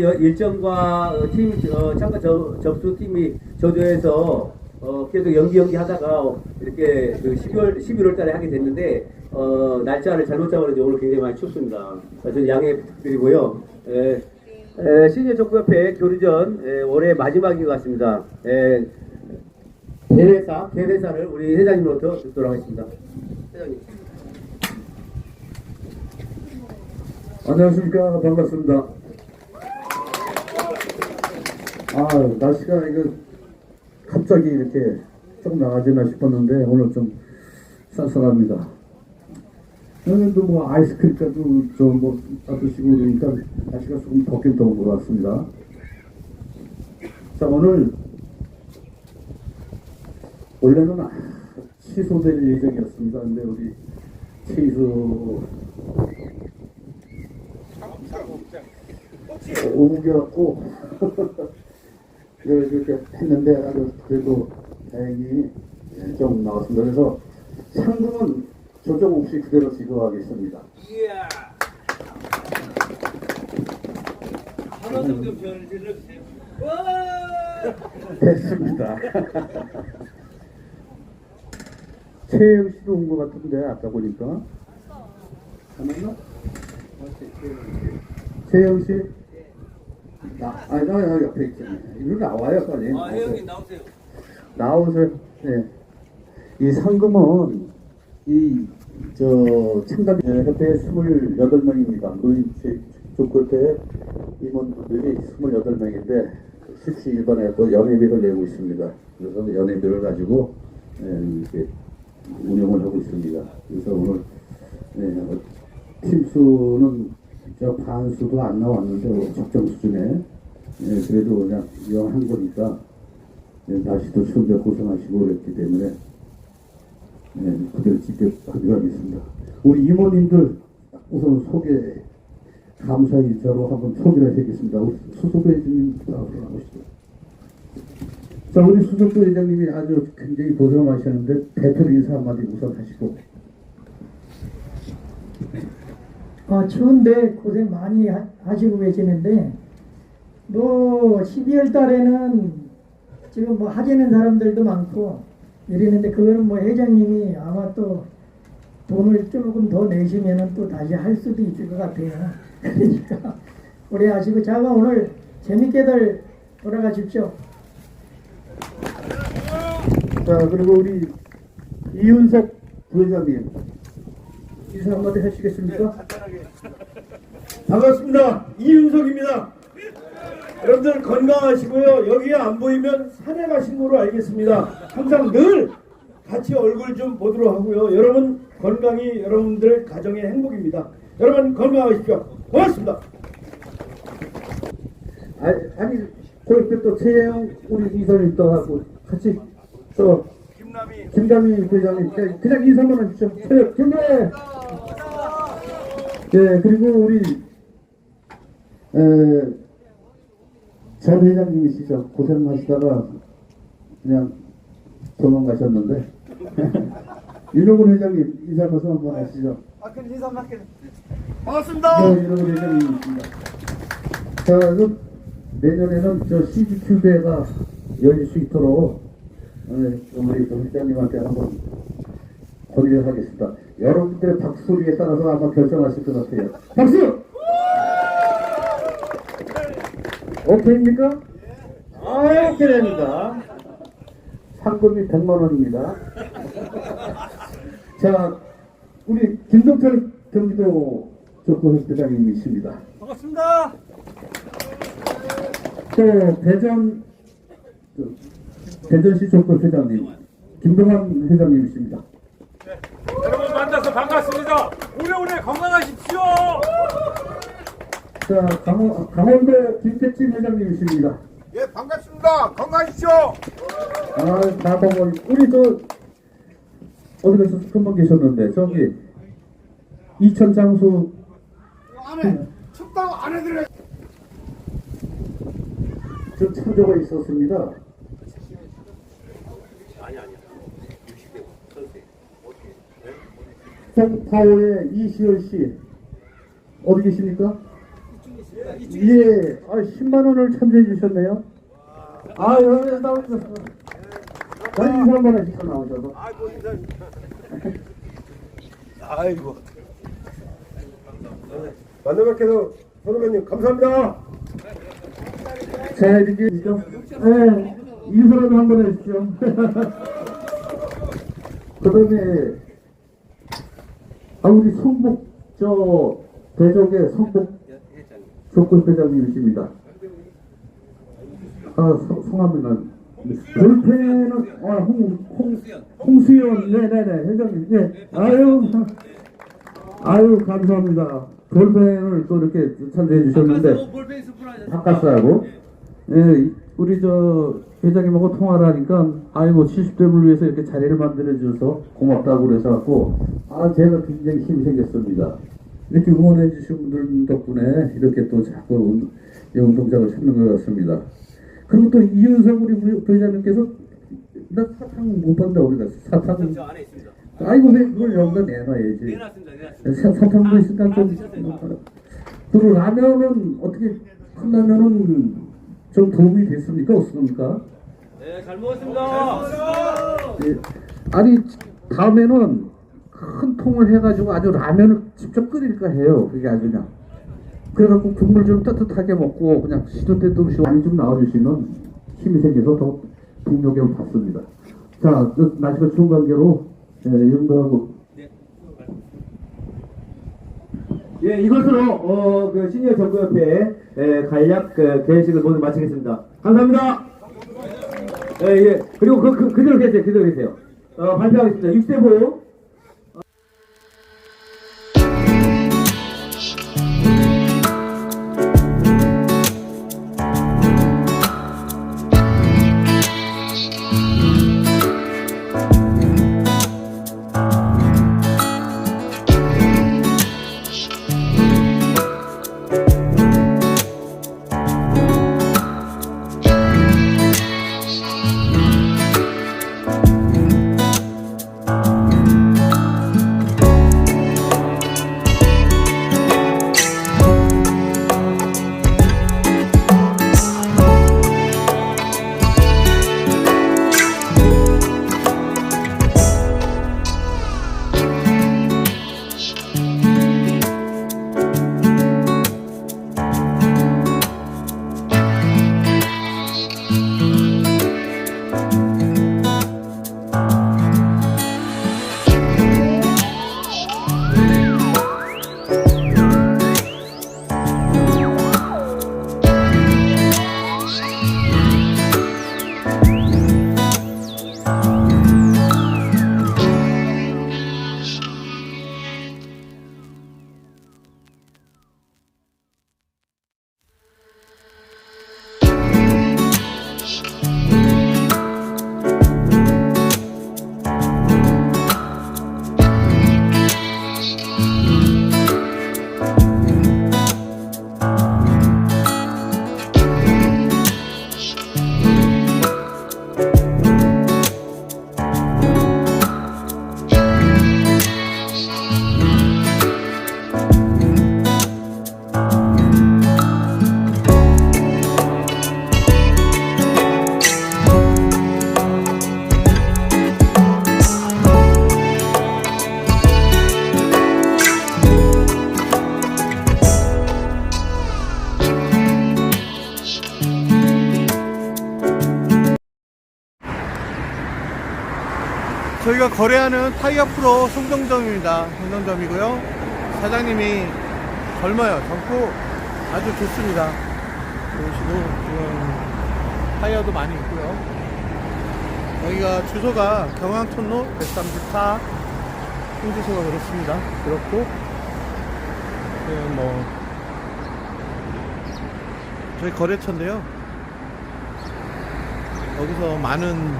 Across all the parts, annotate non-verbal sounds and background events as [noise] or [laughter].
여- 일정과 어, 팀 어, 참가 저- 접수 팀이 저조해서 어, 계속 연기 연기 하다가 이렇게 그 12월 11월 달에 하게 됐는데 어, 날짜를 잘못 잡아서 오늘 굉장히 많이 춥습니다. 저는 양해 부탁드리고요. 에, 에, 시니어 족구협회 교류전 에, 올해 마지막인 것 같습니다. 에, 대회사 대회사를 우리 회장님으로부터 듣도록 하겠습니다. 회장님. 안녕하십니까 반갑습니다. 아 날씨가 이거 갑자기 이렇게 좀 나아지나 싶었는데 오늘 좀 쌀쌀합니다. 오늘도 뭐 아이스크림까지 좀뭐 드시고 그러니까 날씨가 조금 덥긴 더운 것 같습니다. 자 오늘 원래는 아, 취소될 예정이었습니다. 근데 우리 최희수 옮겨갖고 [laughs] 이렇게 했는데 아주 그래도 다행히 좀 나왔습니다. 그래서 상금은 조정 없이 그대로 지급하겠습니다. 하나 정도 변을 질러주세요. 됐습니다. [laughs] 최영 씨도 온 것 같은데 아까 보니까 하나나? 최영 씨? 나, 아니 나 여기 옆에 있잖아요. 이리 나와요 빨리. 아, 회장님 나오세요. 나오세요. 네. 이 상금은 이 저 참가 협회 28명입니다. 노인 족구협회 임원분들이 28명인데 십시일반에 또 연회비를 내고 있습니다. 그래서 연회비를 가지고 예, 이렇게 운영을 하고 있습니다. 그래서 오늘 예, 어, 팀 수는 저 반수도 안 나왔는데 뭐 적정 수준에 예, 그래도 그냥 이왕 한 거니까 예, 날씨도 추운데 고생하시고 그랬기 때문에 예, 그대로 지켜하기로 하겠습니다. 우리 이모님들 우선 소개 감사 인사로 한번 소개를 해드리겠습니다. 우리 수석부 회장님 나오시죠. 자, 우리 수석부 회장님이 아주 굉장히 고생하셨는데 대표 인사 한마디 우선 하시고 아, 추운데 고생 많이 하, 하시고 계시는데 뭐 12월 달에는 지금 뭐 하지는 사람들도 많고 이러는데 그거는 뭐 회장님이 아마 또 돈을 조금 더 내시면은 또 다시 할 수도 있을 것 같아요. [laughs] 그러니까 오래 하시고 자가 오늘 재밌게들 돌아가십시오. 자, 그리고 우리 이윤석 부회장님 인사 한마디 하시겠습니까? 반갑습니다. 이윤석입니다. 여러분들 건강하시고요. 여기에 안 보이면 산에 가신 거로 알겠습니다. 항상 늘 같이 얼굴 좀 보도록 하고요. 여러분 건강이 여러분들 가정의 행복입니다. 여러분 건강하십시오. 고맙습니다. 아니, 아니 그때 또 최영 우리 이선이 또 하고 같이 또 김남희 김감희 부회장님 그냥, 그냥 인사만 해주죠. 최영 김감 예 그리고 우리 에, 전 회장님이시죠. 고생하시다가 그냥 도망가셨는데 윤호근 [laughs] 회장님 인사 말씀 한번 하시죠. 반갑습니다. 네, 이런 예정입니다. 자, 그 내년에는 저 CGQ 대회가 열릴 수 있도록 어, 우리 그 회장님한테 한번 건의를 하겠습니다. 여러분들의 박수리에 따라서 아마 결정하실 것 같아요. 박수! 오케이입니까? 아, 오케이 됩니다. 상금이 100만 원입니다. 자, 우리 김동철 경기도 족구회장님이십니다. 반갑습니다. 또 대전 그, 대전시 족구회장님 김동환 회장님이십니다. 여러분 만나서 반갑습니다. 오래오래 건강하십시오. 자 강원, 강원도 김태진 회장님이십니다. 예, 반갑습니다. 건강하십시오. 아, 다방원 우리 저 어디 가서 금방 계셨는데 저기 이천 장수 안에 춥다고 안에 들어. 저 참조가 있었습니다. 송파오의 이시열 씨 어디 계십니까? 예, 아, 10만 원을 참여해 주셨네요. 아, 여기 나오셨어. 자, 인사 한번 하시고 나오셔서. [laughs] 아이고. 만나뵙게도 선후배님 감사합니다. 자, 이렇게, 네, 인사라도 한 번 해주시죠. [laughs] 그 다음에, 아, 우리 성북, 저, 대적의 성북 조건 회장님이십니다. 아, 성- 성함이는. 볼펜은, 아, 홍, 홍, 홍수연, 네네네, 회장님, 예. 아유, 아유, 감사합니다. 볼펜을 또 이렇게 참여해 주셨는데. 바꿨어요. 예, 우리 저 회장님하고 통화를 하니까 아이고 70대를 위해서 이렇게 자리를 만들어 주셔서 고맙다고 그래서 갖고 아 제가 굉장히 힘이 생겼습니다. 이렇게 응원해 주신 분들 덕분에 이렇게 또 자꾸 운- 운동장을 찾는 것 같습니다. 그리고 또 이윤석 우리 부- 부회장님께서 나 사탕 못 받는다 우리가 사탕 저 안에 있습니다. 아이고 왜 그걸 여기다 내놔야지. 내놨습니다. 내놨습니다. 사, 사탕도 있으니까 좀 그리고 라면은 어떻게 컵라면은 좀 도움이 됐습니까 없습니까? 네, 잘 먹었습니다. 예. 아니 다음에는 큰 통을 해가지고 아주 라면을 직접 끓일까 해요 그게 아주 그냥 그래갖고 국물 좀 따뜻하게 먹고 그냥 시도 때도 없이 많이 좀 나와주시면 힘이 생겨서 더 동력을 받습니다 자 저, 날씨가 추운 관계로 예, 윤도하고 예, 이것으로 어, 그 시니어 정부협회 에, 간략 그, 개회식을 모두 마치겠습니다. 감사합니다. 예, 예. 그리고 그, 그, 그대로 계세요. 그대로 계세요. 어, 발표하겠습니다. 6세부 저희가 거래하는 타이어 프로 송정점입니다. 송정점이고요. 사장님이 젊어요. 젊고 아주 좋습니다. 보시고 지금 타이어도 많이 있고요. 여기가 주소가 경항촌로 134 홍주소가 그렇습니다. 그렇고 지금 뭐 저희 거래처인데요. 여기서 많은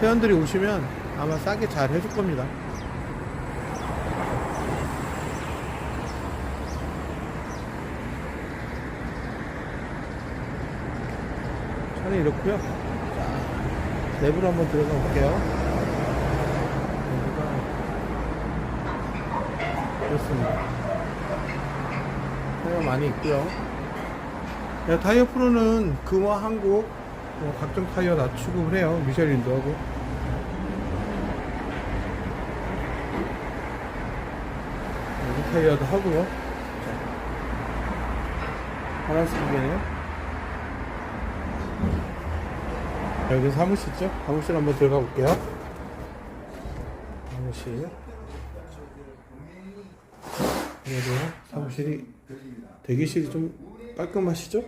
회원들이 오시면 아마 싸게 잘 해줄 겁니다. 차는 이렇고요. 자, 내부로 한번 들어가 볼게요. 내부가 이렇습니다. 타이어 많이 있고요. 네, 타이어 프로는 금화 한국 뭐 각종 타이어 다 취급을 해요. 미쉐린도 하고. 타이어도 하고요. 자, 파란색이네요. 여기 사무실죠? 사무실 한번 들어가 볼게요. 사무실. 안녕하세요. 사무실이 대기실이 좀 깔끔하시죠?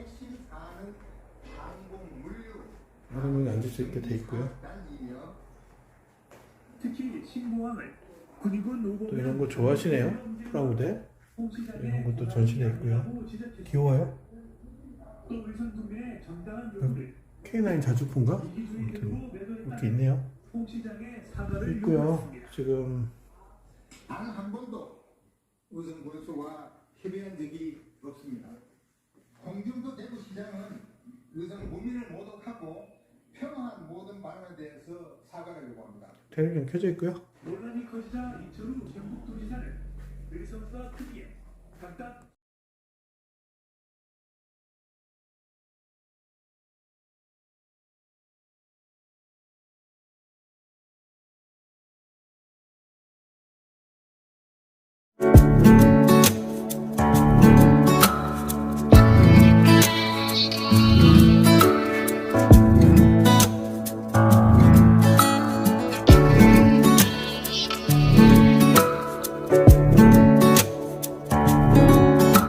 여러 명이 앉을 수 있게 돼 있고요. 특히 신보항을 또 이런 거 좋아하시네요. 프라우드. 이런 것도 전시돼 있고요. 귀여워요. 또 의선 국민의 정당한 요구를 K9 자주품가? 아무튼 이렇게 있네요. 있고요. 지금 단한 번도 우선 군수와 협의한 적이 없습니다. 홍준표 대구 시장은 우선 국민을 모독하고 평화한 모든 발언에 대해서 사과를 요구합니다. 텔레비전 켜져 있고요. 커지자 이철우 경북도지사는 의선과 크기에 각각